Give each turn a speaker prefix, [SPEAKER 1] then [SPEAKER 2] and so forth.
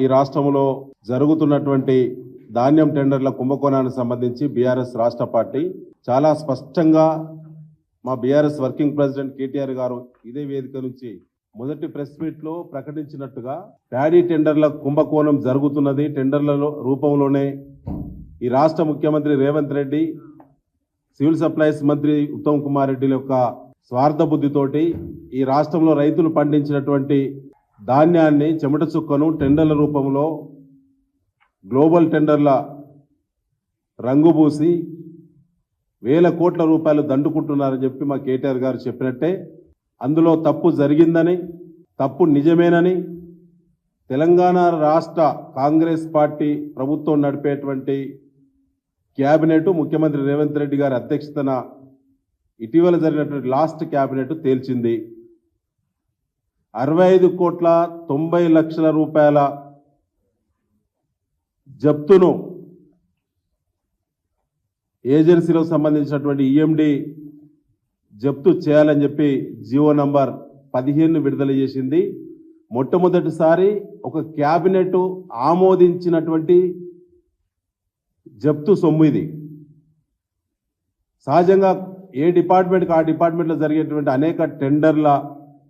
[SPEAKER 1] ఈ రాష్ట్రంలో జరుగుతున్నటువంటి ధాన్యం టెండర్ల కుంభకోణానికి సంబంధించి బీఆర్ఎస్ రాష్ట్ర పార్టీ చాలా స్పష్టంగా మా బీఆర్ఎస్ వర్కింగ్ ప్రెసిడెంట్ కేటీఆర్ గారు ఇదే వేదిక నుంచి మొదటి ప్రెస్ మీట్లో ప్రకటించినట్టుగా ప్యాడీ టెండర్ల కుంభకోణం జరుగుతున్నది. టెండర్ల రూపంలోనే ఈ రాష్ట్ర ముఖ్యమంత్రి రేవంత్ రెడ్డి సివిల్ సప్లైస్ మంత్రి ఉత్తమ్ కుమార్ రెడ్డి యొక్క స్వార్థ బుద్ధితోటి ఈ రాష్ట్రంలో రైతులు పండించినటువంటి ధాన్యాన్ని చెమట చుక్కను టెండర్ల రూపంలో గ్లోబల్ టెండర్ల రంగు పూసి వేల కోట్ల రూపాయలు దండుకుంటున్నారని చెప్పి మా కేటీఆర్ గారు చెప్పినట్టే అందులో తప్పు జరిగిందని తప్పు నిజమేనని తెలంగాణ రాష్ట్ర కాంగ్రెస్ పార్టీ ప్రభుత్వం నడిపేటువంటి క్యాబినెట్ ముఖ్యమంత్రి రేవంత్ రెడ్డి గారి అధ్యక్షతన ఇటీవల జరిగినటువంటి లాస్ట్ క్యాబినెట్ తేల్చింది. అరవై ఐదు కోట్ల తొంభై లక్షల రూపాయల జప్తును ఏజెన్సీలో సంబంధించినటువంటి ఈఎండి జప్తు చేయాలని చెప్పి జియో నంబర్ పదిహేను విడుదల చేసింది. మొట్టమొదటిసారి ఒక క్యాబినెట్ ఆమోదించినటువంటి జప్తు సొమ్ము ఇది. సహజంగా ఏ డిపార్ట్మెంట్కి ఆ డిపార్ట్మెంట్లో జరిగేటువంటి అనేక టెండర్ల